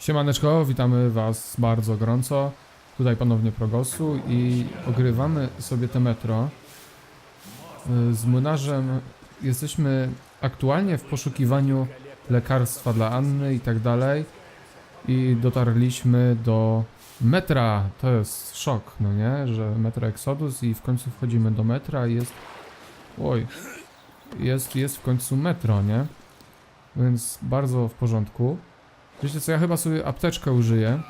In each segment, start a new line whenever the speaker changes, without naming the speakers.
Siemaneczko, witamy Was bardzo gorąco. Tutaj ponownie Progosu i ogrywamy sobie te metro. Y, Z młynarzem jesteśmy aktualnie w poszukiwaniu lekarstwa dla Anny i tak dalej. I dotarliśmy do metra. To jest szok, no nie? Że metro Exodus i w końcu wchodzimy do metra i jest... Oj. Jest, jest w końcu metro, nie? Więc bardzo w porządku. Wiecie co, ja chyba sobie apteczkę użyję.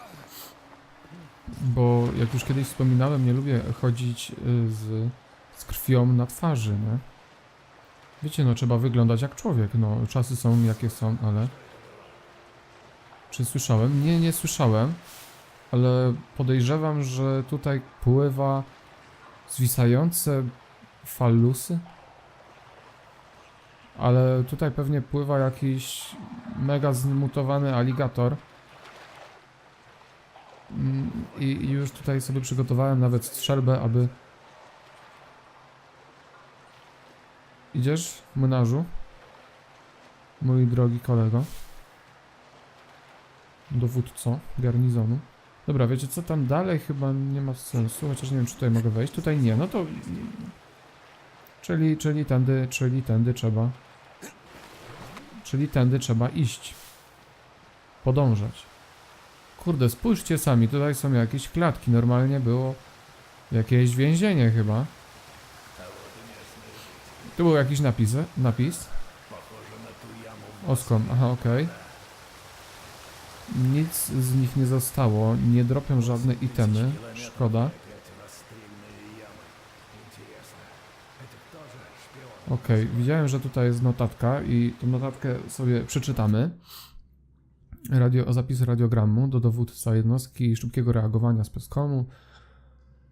Bo jak już kiedyś wspominałem, nie lubię chodzić y, z, z krwią na twarzy, nie? Wiecie, no trzeba wyglądać jak człowiek, no czasy są jakie są, ale... Czy słyszałem? Nie, nie słyszałem, ale podejrzewam, że tutaj pływa zwisające falusy. Ale tutaj pewnie pływa jakiś mega zmutowany aligator. Mm, I, już tutaj sobie przygotowałem nawet strzelbę, aby... Idziesz, młynarzu? Mój drogi kolego. Dowódco garnizonu. Dobra, wiecie co, tam dalej chyba nie ma sensu, chociaż nie wiem, czy tutaj mogę wejść. Tutaj nie, no to... Czyli, czyli tędy, czyli tędy trzeba... Czyli tędy trzeba iść. Podążać. Kurde, spójrzcie sami, tutaj są jakieś klatki. Normalnie było jakieś więzienie chyba. Tu był jakiś napis, napis. Oskom, aha, okej. Nic z nich nie zostało, nie dropią żadne itemy, szkoda. Okej, widziałem, że tutaj jest notatka i tą notatkę sobie przeczytamy. Radio, zapis radiogramu do dowódca jednostki szybkiego reagowania z Peskomu.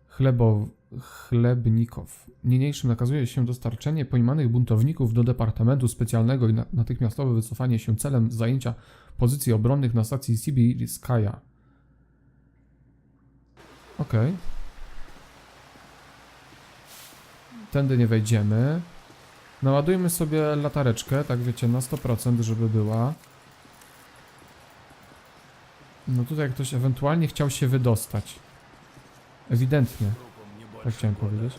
Chlebo, chlebnikow. Niniejszym nakazuje się dostarczenie pojmanych buntowników do Departamentu Specjalnego i na, natychmiastowe wycofanie się celem zajęcia pozycji obronnych na stacji Sibirskaya. Okej. Tędy nie wejdziemy. Naładujmy sobie latareczkę, tak wiecie, na 100%, żeby była. No tutaj ktoś ewentualnie chciał się wydostać. Ewidentnie, tak chciałem powiedzieć.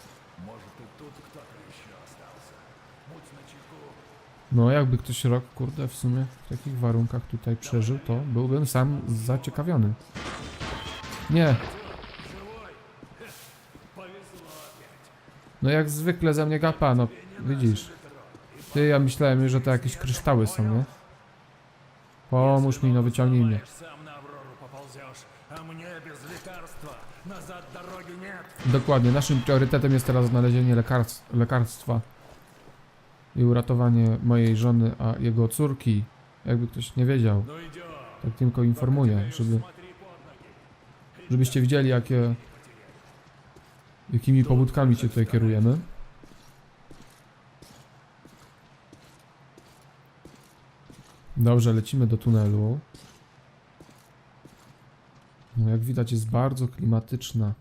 No jakby ktoś rok, kurde, w sumie w takich warunkach tutaj przeżył, to byłbym sam zaciekawiony. Nie. No jak zwykle ze mnie gapa, no Widzisz? Ty, ja myślałem, że to jakieś kryształy są, nie? Pomóż mi, no wyciągnij mnie. Dokładnie, naszym priorytetem jest teraz znalezienie lekarstwa i uratowanie mojej żony, a jego córki. Jakby ktoś nie wiedział, tak tylko informuję, żeby, żebyście widzieli, jakie, jakimi pobudkami się tutaj kierujemy. Dobrze, lecimy do tunelu. No, jak widać jest bardzo klimatyczna.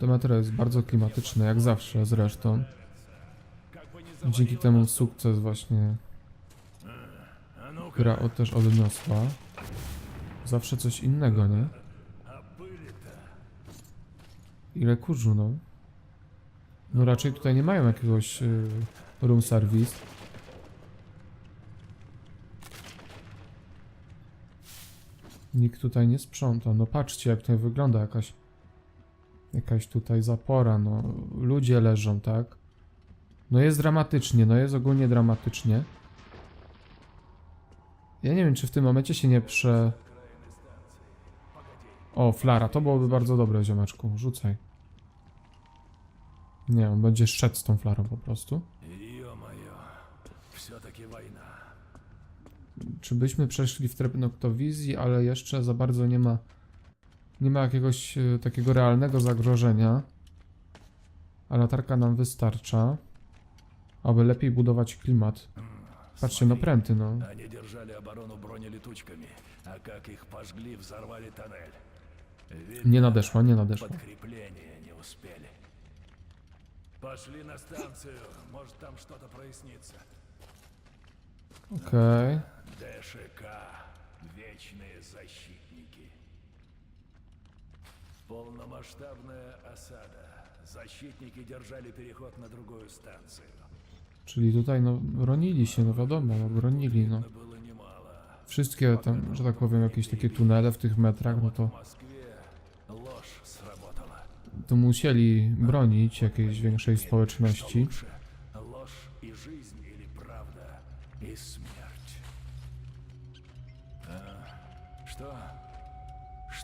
Ta materiał jest bardzo klimatyczna, jak zawsze zresztą. Dzięki temu sukces właśnie gra o też odniosła. Zawsze coś innego, nie? Ile kurzu, no. No raczej tutaj nie mają jakiegoś y, room service. Nikt tutaj nie sprząta. No patrzcie, jak tutaj wygląda jakaś... Jakaś tutaj zapora, no. Ludzie leżą, tak? No jest dramatycznie, no jest ogólnie dramatycznie. Ja nie wiem, czy w tym momencie się nie prze... O, flara, to byłoby bardzo dobre, ziomeczku, rzucaj. Nie, on będzie szedł z tą flarą po prostu.
Jo, jo, takie wojna
Czy byśmy przeszli w tryb noktowizji, ale jeszcze za bardzo nie ma nie ma jakiegoś e, takiego realnego zagrożenia. A latarka nam wystarcza, aby lepiej budować klimat. Patrzcie, no pręty, no.
Они держали оборону бронелетучками, а как их пожгли, взорвали тоннель. Видно,
Nie nadeszła, nie nadeszła.
Подкрепления не успели. Пошли на станцию, может там что-то прояснится.
Okej.
ДШК. Вечные защитники. Полномасштабная осада. Защитники держали переход на другую станцию.
Czyli tutaj no bronili się, no wiadomo, no, bronili no.
Это было немало.
Wszystkie tam, że tak powiem, jakieś takie tunele w tych metrach, no to,
В Москве ложь сработала.
to musieli bronić jakiejś większej
Что
społeczności.
лучше?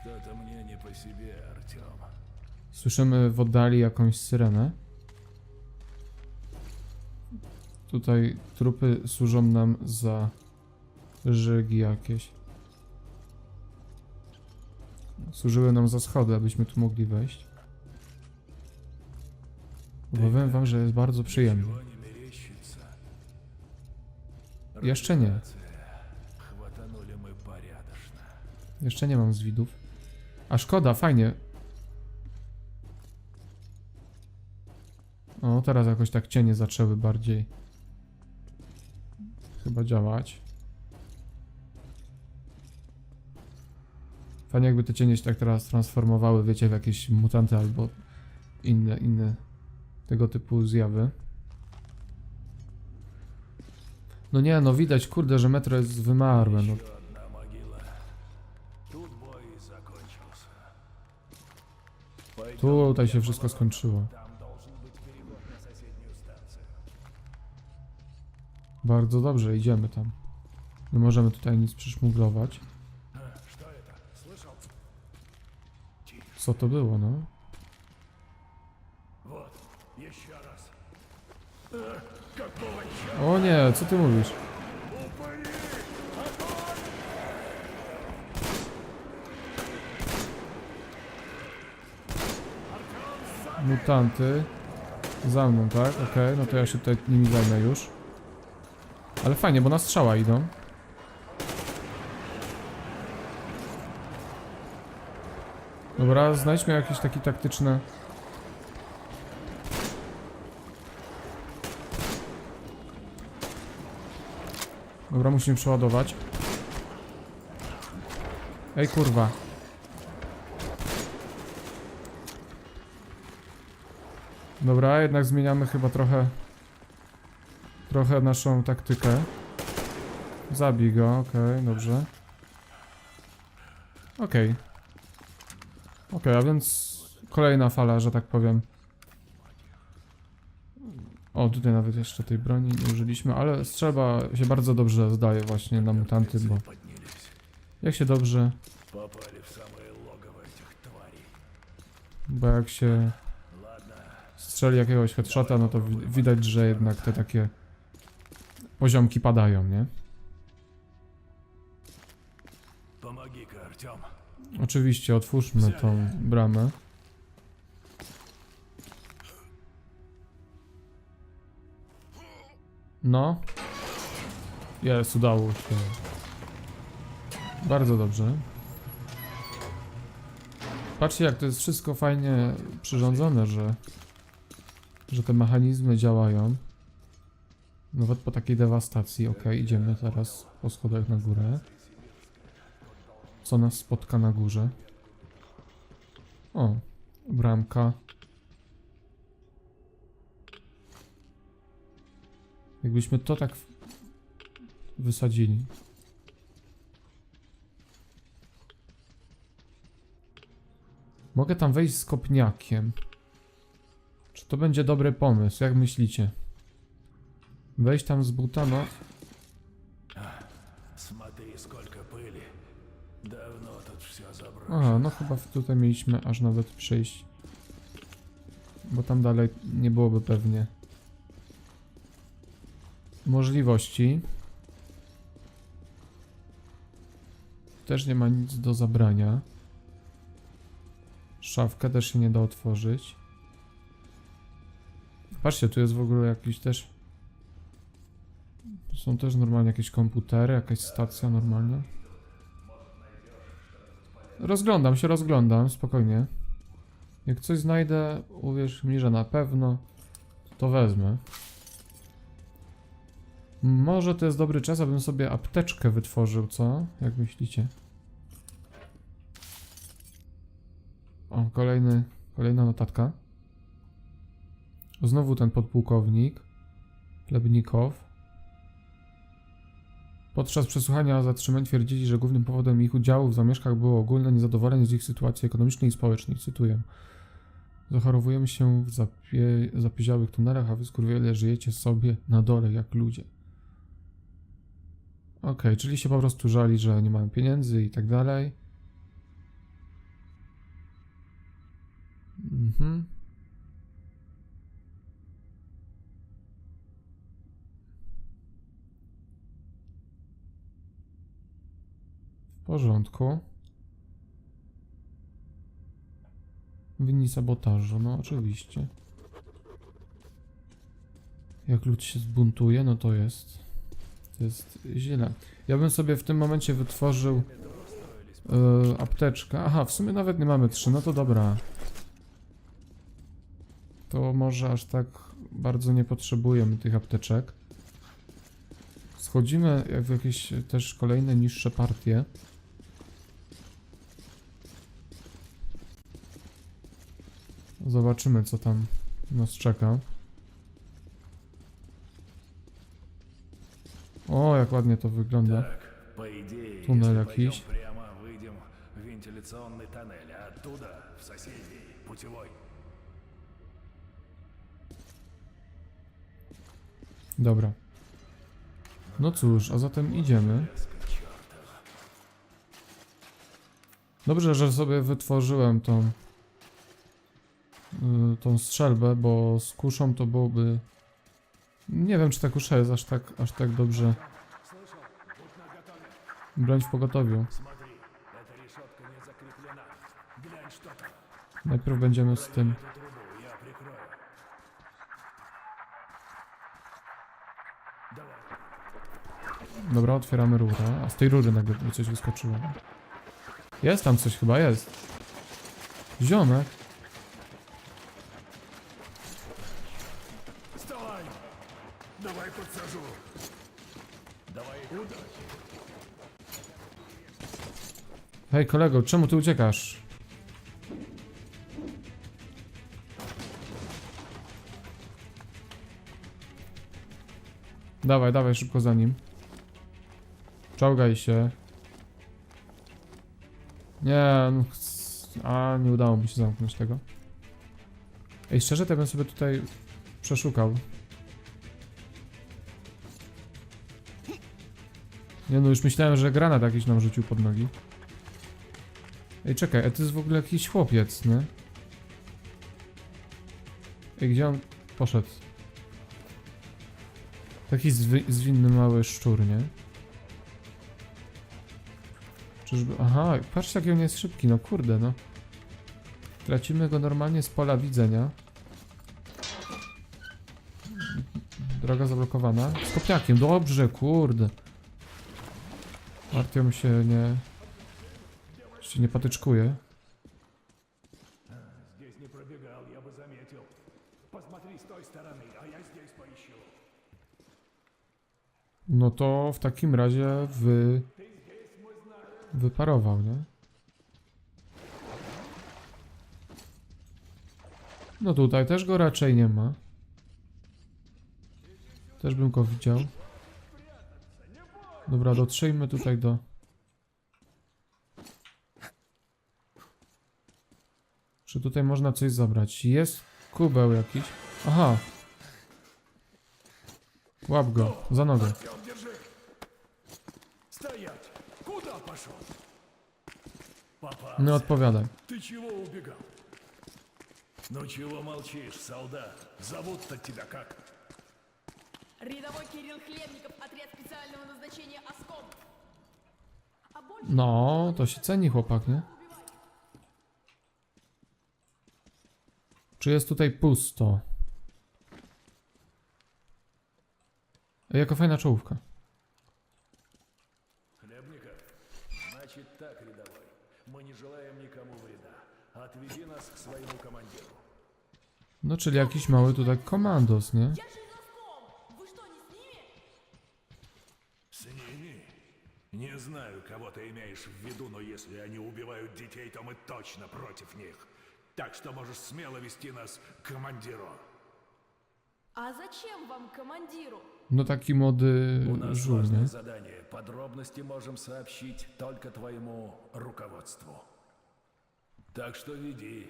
Что-то мне не по себе, Артем.
Słyszymy w oddali jakąś syrenę. Tutaj trupy służą nam za żygi jakieś. Służyły nam za schody, abyśmy tu mogli wejść. Bo powiem wam, że jest bardzo przyjemnie.
Ничего не мерещится.
Jeszcze nie.
Репутация. Хватанули мы порядочно.
Jeszcze nie mam zwidów. A szkoda, fajnie. O, teraz jakoś tak cienie zaczęły bardziej chyba działać. Fajnie jakby te cienie się tak teraz transformowały, wiecie, w jakieś mutanty albo inne, inne tego typu zjawy. No nie, no widać, kurde, że metro jest wymarłe, no Tutaj się wszystko skończyło. Bardzo dobrze, idziemy tam. Nie możemy tutaj nic przyszmuglować. Co to było, no? O nie, co ty mówisz? Mutanty. Za mną, tak? Okej, no to ja się tutaj nimi zajmę już. Ale fajnie, bo na strzała idą. Dobra, znajdźmy jakieś takie taktyczne... Dobra, musimy przeładować. Ej, kurwa. Dobra, jednak zmieniamy chyba trochę... Trochę naszą taktykę. Zabij go, okej, okay, dobrze. Okej. Okay. Okej, okay, a więc kolejna fala, że tak powiem. O, tutaj nawet jeszcze tej broni nie użyliśmy, ale strzelba się bardzo dobrze zdaje właśnie na mutanty, bo jak się dobrze... Bo jak się strzeli jakiegoś headshota, no to widać, że jednak te takie poziomki padają, nie? Oczywiście, otwórzmy tą bramę. No. Jest, udało się. Bardzo dobrze. Patrzcie, jak to jest wszystko fajnie przyrządzone, że że te mechanizmy działają. Nawet po takiej dewastacji. Ok, idziemy teraz po schodach na górę. Co nas spotka na górze? O, bramka. Jakbyśmy to tak wysadzili. Mogę tam wejść z kopniakiem. Czy to będzie dobry pomysł? Jak myślicie? Wejść tam z buta, no. Aha, no chyba tutaj mieliśmy aż nawet przejść, Bo tam dalej nie byłoby pewnie. Możliwości. Też nie ma nic do zabrania. Szafkę też się nie da otworzyć. Patrzcie, tu jest w ogóle jakiś też... Tu Są też normalnie jakieś komputery, jakaś stacja normalna. Rozglądam się, rozglądam, spokojnie. Jak coś znajdę, uwierz mi, że na pewno to wezmę. Może to jest dobry czas, abym sobie apteczkę wytworzył, co? Jak myślicie? O, kolejny, kolejna notatka. Znowu ten podpułkownik. Chlebnikow. Podczas przesłuchania zatrzymań twierdzili, że głównym powodem ich udziału w zamieszkach było ogólne niezadowolenie z ich sytuacji ekonomicznej i społecznej. Cytuję. Zachorowujemy się w zapie, zapieziałych tunelach, a wy skurwiele żyjecie sobie na dole jak ludzie. Okej, czyli się po prostu żali, że nie mają pieniędzy i tak dalej. Mhm. W porządku. Winni sabotażu, no oczywiście. Jak lud się zbuntuje, no to jest. To jest źle. Ja bym sobie w tym momencie wytworzył yy, apteczkę. Aha, w sumie nawet nie mamy trzy, no to dobra. To może aż tak bardzo nie potrzebujemy tych apteczek. Schodzimy w jakieś też kolejne niższe partie. Zobaczymy, co tam nas czeka. O, jak ładnie to wygląda.
Так, по идее,
Туннель
если пойдем
якийсь.
прямо, выйдем в вентиляционный тоннель, а оттуда в соседний, путевой.
Dobra. No cóż, a zatem idziemy. Dobrze, że sobie wytworzyłem tą y, Y, tą strzelbę, bo z kuszą to byłoby... Nie wiem, czy ta kusza jest aż tak, aż tak dobrze. Broń w pogotowiu. Najpierw będziemy z tym. Dobra, otwieramy rurę. A z tej rury nagle coś wyskoczyło. Jest tam coś chyba, jest. Ziomek. Hej kolego, czemu ty uciekasz? Dawaj, dawaj szybko za nim. Czołgaj się. Nie, no, a nie udało mi się zamknąć tego. Ej, szczerze, to ja bym sobie tutaj przeszukał. Nie no, już myślałem, że granat jakiś nam rzucił pod nogi. Ej, czekaj, a to jest w ogóle jakiś chłopiec, nie? Ej, gdzie on poszedł? Taki zwi zwinny mały szczur, nie? Czyżby... Aha, patrzcie jaki on jest szybki, no kurde, no. Tracimy go normalnie z pola widzenia. Droga zablokowana. Z kopniakiem, dobrze, kurde. Artiom się nie... się nie patyczkuje.
Здесь не пробегал, я бы заметил. Посмотри с той стороны, а я здесь поищу.
No to w takim razie wy... wyparował, nie? No tutaj też go raczej nie ma. Też bym go widział. Dobra, dotrzyjmy tutaj do... Czy tutaj można coś zabrać? Jest kubeł jakiś. Aha. Łap go, za nogę.
Артем, держи! Стоять! Куда пошел? Папа,
No odpowiadaj.
ты чего убегал? Ну чего молчишь, солдат? Зовут-то тебя как?
Рядовой Кирилл Хлебников, отряд специального назначения «Оском». А больше
No, to się ceni chłopak, nie? Czy jest tutaj pusto? Ej, Jaka fajna czołówka.
Хлебников? Значит так, рядовой. Мы не желаем никому вреда. Отведи нас к своему командиру.
No, czyli jakiś mały tutaj komandos, nie?
Я же из «Оском». Вы что, не с ними?
Не знаю, кого ты имеешь в виду, но если они убивают детей, то мы точно против них. Так что можешь смело вести нас к командиру.
А зачем вам командиру?
No taki młody
У нас
żul,
важное
nie?
задание. Подробности можем сообщить только твоему руководству. Так что веди.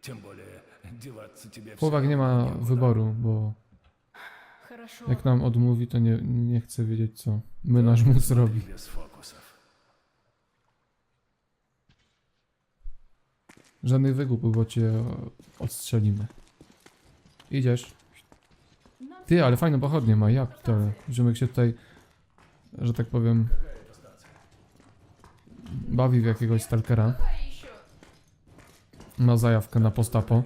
Тем более, деваться тебе все
Chłopak nie ma
равно некуда.
wyboru, bo
Хорошо.
jak nam odmówi, to nie, nie chce wiedzieć, co mu zrobi.
Без фокусов.
Żadnych wygłupów, bo cię odstrzelimy. Idziesz. Ty, ale fajną pochodnię ma, ja pitole. Ziomek się tutaj, że tak powiem, bawi w jakiegoś stalkera. Ma zajawkę na postapo.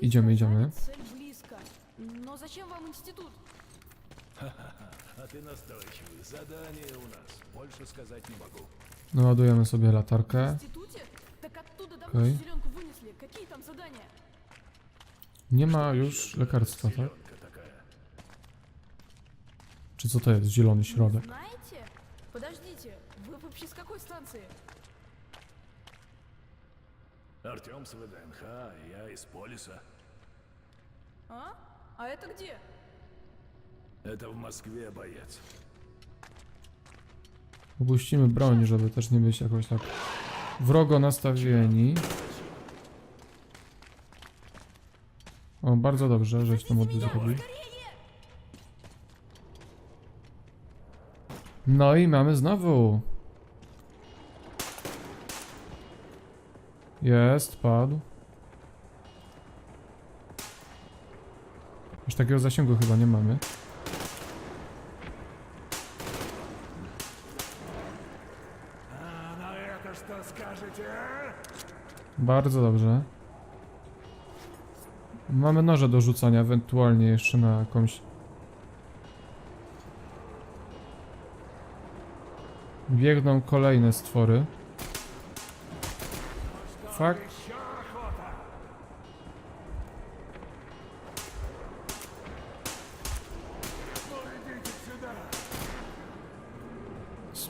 Idziemy, idziemy. один перегон. Цель близко, Артем. Стой. Все чисто. Ну идем.
Вот вы
Идем,
сказали,
идем, да?
цель близко. Но зачем вам институт?
А ты настойчивый. Задание у нас. Больше сказать не могу.
Naładujemy sobie
В
latarkę.
институте? Так оттуда давно
Окей.
шестеренку вынесли. Какие там задания?
Nie ma już lekarstwa, tak?
Зеленка такая.
Czy co to jest? Zielony
Не
środek.
знаете? Подождите, вы вообще с какой станции?
Артем с ВДНХ, а я из Полиса.
А? А это где?
Это в Москве, боец.
Opuścimy broń, żeby też nie być jakoś tak wrogo nastawieni. O, bardzo dobrze, żeś to młody zrobił. No i mamy znowu. Jest, padł. Takiego zasięgu chyba nie mamy. Bardzo dobrze. Mamy noże do rzucania, ewentualnie jeszcze na jakąś... Biegną kolejne stwory.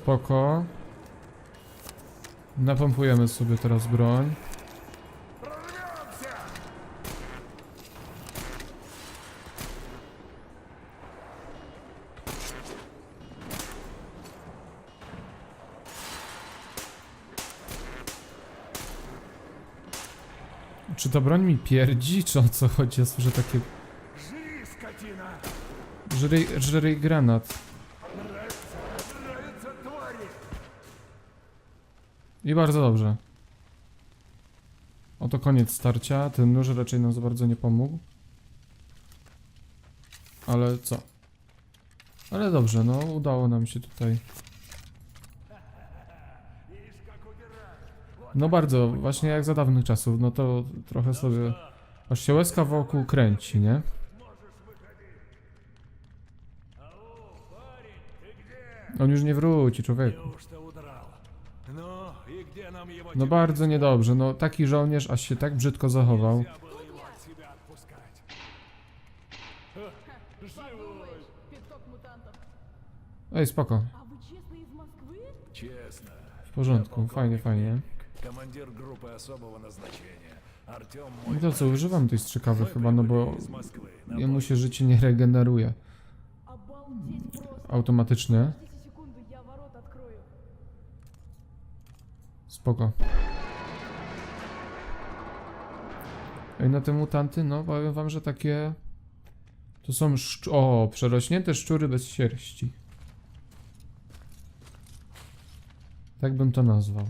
Spoko. Napompujemy sobie teraz broń. Czy ta broń mi pierdzi, czy o co chodzi? Ja słyszę takie... Żyj, granat. I bardzo dobrze. Oto koniec starcia. Ten nóż raczej nam za bardzo nie pomógł. Ale co? Ale dobrze, no udało nam się tutaj. No bardzo, właśnie jak za dawnych czasów, no to trochę sobie... Aż się łezka wokół kręci, nie? On już nie wróci, człowieku.
No,
no bardzo niedobrze, no taki żołnierz aż się tak brzydko zachował. Ej, spoko. W porządku, fajnie, fajnie. I to co, używam tej
strzykawy
chyba, no bo jemu się życie nie regeneruje. Automatycznie. Spoko. Ej, no te mutanty, no powiem wam, że takie... To są szcz... O, przerośnięte szczury bez sierści. Tak bym to nazwał.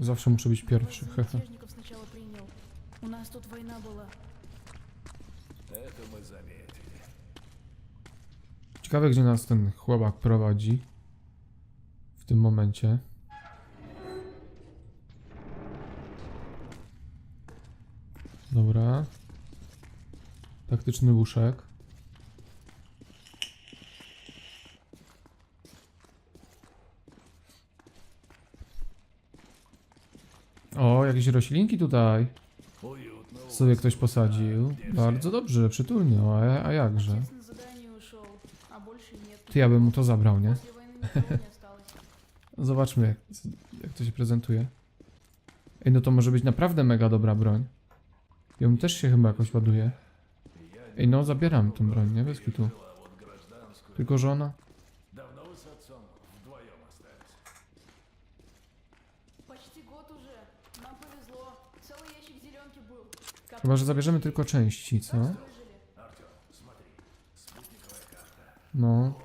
Zawsze muszę być pierwszy,
Вас за
hehe.
мятежников сначала принял. У нас тут война была.
Это мы заметили.
Ciekawe, gdzie nas ten chłopak prowadzi w tym momencie. Dobra. Taktyczny łóżek. O, jakieś roślinki tutaj sobie ktoś posadził. Bardzo dobrze, przytulnie, a, a jakże. Ty, ja bym mu to zabrał, nie? Zobaczmy, jak, jak to się prezentuje. Ej, no to może być naprawdę mega dobra broń. Ją też się chyba jakoś ładuje. Ej, no zabieram tą broń, nie? Bez tu. Tylko, że ona... Chyba, że zabierzemy tylko części, co? No.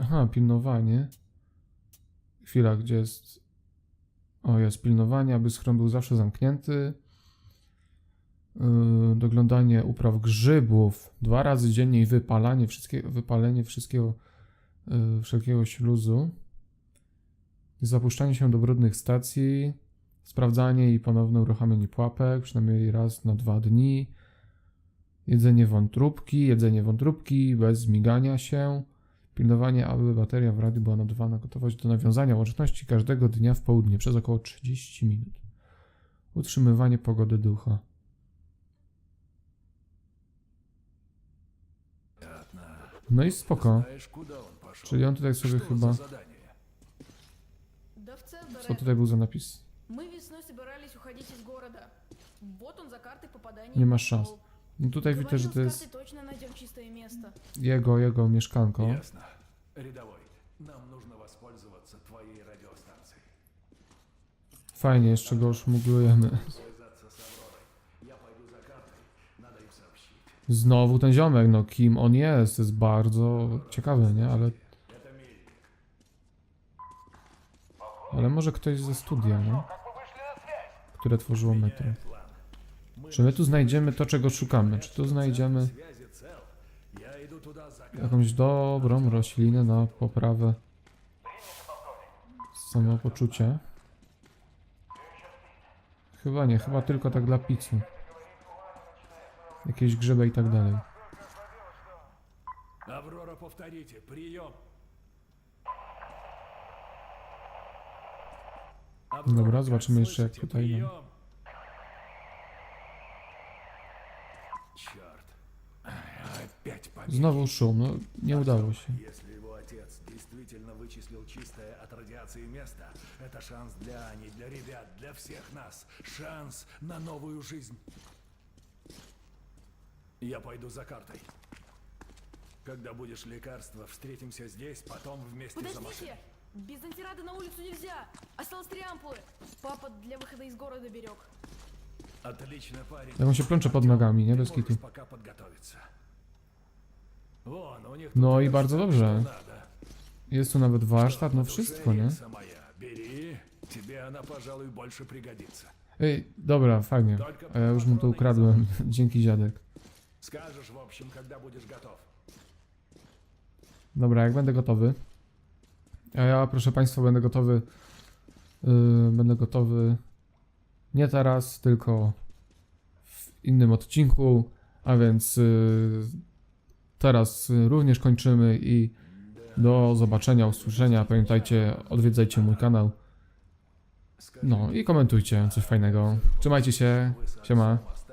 Aha, pilnowanie. Chwila, gdzie jest. O, jest pilnowanie, aby schron był zawsze zamknięty. Yy, doglądanie upraw grzybów dwa razy dziennie i wypalanie wszystkie, wypalenie wszystkiego, yy, wszelkiego śluzu. Zapuszczanie się do brudnych stacji. Sprawdzanie i ponowne uruchamianie pułapek, przynajmniej raz na dwa dni. Jedzenie wątróbki, jedzenie wątróbki bez zmigania się. Pilnowanie, aby bateria w radiu była nadawana gotowość do nawiązania łączności każdego dnia w południe przez około 30 minut. Utrzymywanie pogody ducha. No i spoko. Czyli on tutaj sobie chyba... Co tutaj był za napis? Nie
ma
szans. No tutaj widzę, że
Говорил,
to
с
jest
картой точно найдем чистое место.
jego, jego mieszkanko.
Ясно. Рядовой, нам нужно воспользоваться твоей радиостанцией.
Fajnie, jeszcze go szmuglujemy.
Связаться с Авророй. Я пойду за картой. Надо им сообщить.
Znowu ten ziomek, no kim on jest, jest bardzo ciekawe, nie? Ale,
Это Мельник.
ale może ktoś ze studia, nie? Które tworzyło metro.
План.
Czy my tu znajdziemy to, czego szukamy? Czy tu znajdziemy
Связи цел. Я иду туда за картой.
jakąś dobrą roślinę na poprawę samopoczucia? Chyba nie, chyba tylko tak dla picu. Jakieś grzyby i tak dalej.
Аврора, повторите. Прием.
Dobra,
как
zobaczymy jeszcze, jak
слышите?
tutaj nam-
Черт. Опять побег.
Szum, no nie udało się.
Если его отец действительно вычислил чистое от радиации место, это шанс для Ани, для ребят, для всех нас. Шанс на новую жизнь. Я пойду за картой. Когда будешь лекарство, встретимся здесь, потом вместе за машиной.
Подождите! Без антирада на улицу нельзя! Осталось три ампулы! Папа для выхода из города берег.
Отлично, парень.
Jak on się plącze pod nogami, nie?
Ты
Bez
можешь
kitu.
пока подготовиться. Вон, у них
No
тут
i
всё,
bardzo
что
dobrze.
надо.
Jest tu nawet warsztat, no
По душе,
wszystko, nie?
Рельса моя. Бери, тебе она, пожалуй, больше пригодится.
Ej, dobra, fajnie. A ja już mu to ukradłem. Dzięki dziadek.
Скажешь, в общем, когда будешь готов.
Dobra, jak będę gotowy. A ja, proszę Państwa, będę gotowy. Yy, będę gotowy nie teraz, tylko w innym odcinku. A więc yy, teraz również kończymy i do zobaczenia, usłyszenia. Pamiętajcie, odwiedzajcie mój kanał. No i komentujcie coś fajnego. Trzymajcie się. Siema.